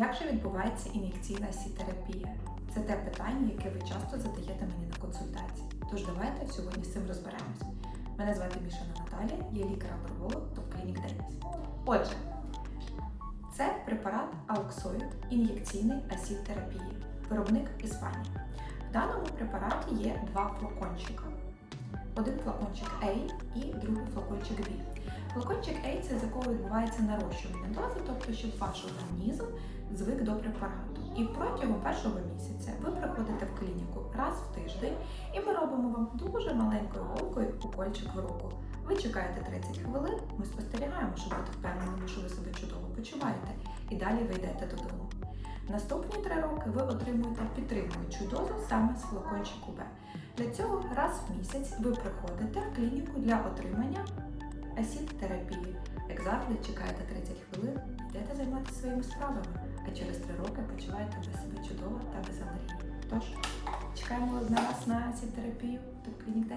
Як же відбувається ін'єкційна сітерапія? Це те питання, яке ви часто задаєте мені на консультації. Тож давайте сьогодні з цим розберемось. Мене звати Мішина Наталія, я лікар-алерголог Топ-Клінік Деніс. Отже, це препарат Алксоїд ін'єкційний асід терапії, виробник Іспанія. В даному препараті є два флакончика. Один флакончик A і другий флакончик B. Флакончик A це з якого відбувається нарощування дози, тобто щоб ваш організм звик до препарату. І протягом першого місяця ви приходите в клініку раз в тиждень, і ми робимо вам дуже маленькою голкою укольчик в руку. Ви чекаєте 30 хвилин, ми спостерігаємо, щоб бути впевненими, що ви себе чудово почуваєте, і далі ви йдете додому. Наступні три роки ви отримуєте підтримуючу дозу саме з флакончику Б. Для цього раз в місяць ви приходите в клініку для отримання асід-терапії. Як завжди, чекаєте 30 хвилин, йдете займатися своїми справами, а через 3 роки почуваєте себе чудово та без алергії. Тож, чекаємо на вас на асід-терапію. Тут клінік.